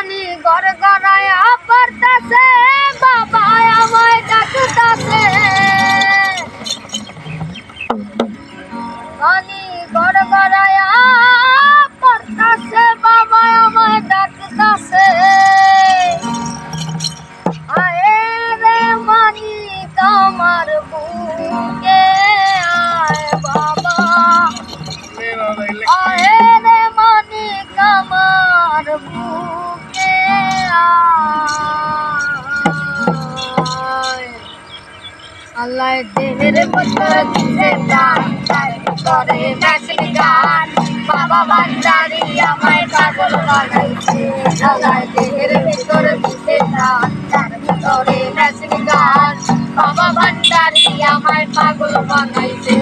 পানি ঘর গড়ায় পড়তাছে বাবা আমায় ডাকতাছে। পানি ঘর গড়ায় পড়তাছে বাবা আমায় ডাকতাছে। আয়ে রে মানি কামার বুকে আয় বাবা। আয়ে রে বুকে আল্লাহ দেহের পত্র দিছে প্রাণ তার ভিতরে মেশিন গান। বাবা বান্দারি আমায় পাগল বানাইছে। আল্লাহ দেহের আমায় পাগল বানাইছে।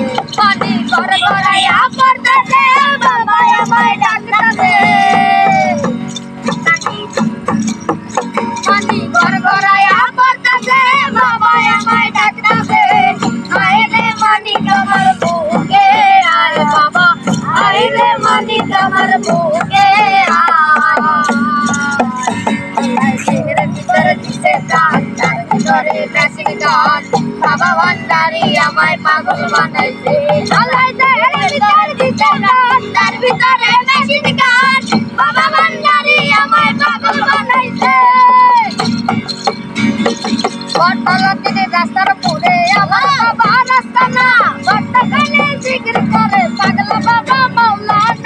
আইলে মানি কামার বুকে বাবা ভান্ডারি আমায় পাগল বানাইছে আলাই দেহের ভিতর দিতে বটতলা থেকে রাস্তার মোড়ে আমার বাবা রাস্তা বাবা মাওলানা।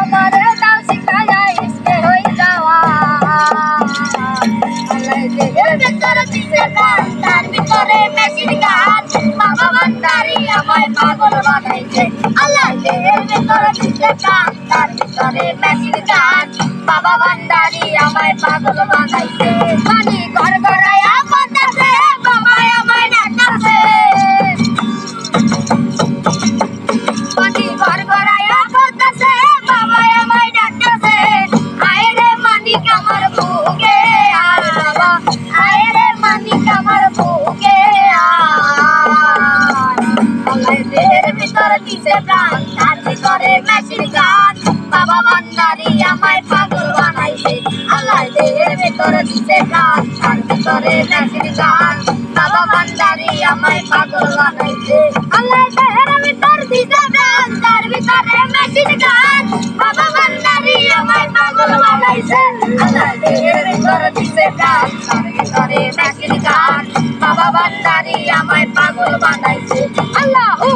আমারে দাও শিখায়া ইসকে হই যাওয়া। আল্লাহ দেহের ভেতর দিছে গান তার ভিতরে মেশিন গান। বাবা ভান্ডারি আমায় পাগল বানাইছে। আল্লাহ দেহের ভেতর দিছে গান। তার আমায় পাগল বানাইছে। দিছে প্রাণ তার ভিতরে মেশিন গান। বাবা ভান্ডারি আমায় পাগল বানাইছে আল্লাহ দেহের ভিতর দিছে প্রাণ তার ভিতরে মেশিন গান। বাবা ভান্ডারি আমায় পাগল বানাইছে আল্লাহ দেহের ভিতর দিছে প্রাণ, তার ভিতরে মেশিন গান। বাবা ভান্ডারি আমায় পাগল বানাইছে আল্লাহ দেহের ভিতর দিছে প্রাণ, তার ভিতরে মেশিন গান। বাবা ভান্ডারি আমায় পাগল বানাইছে, আল্লাহু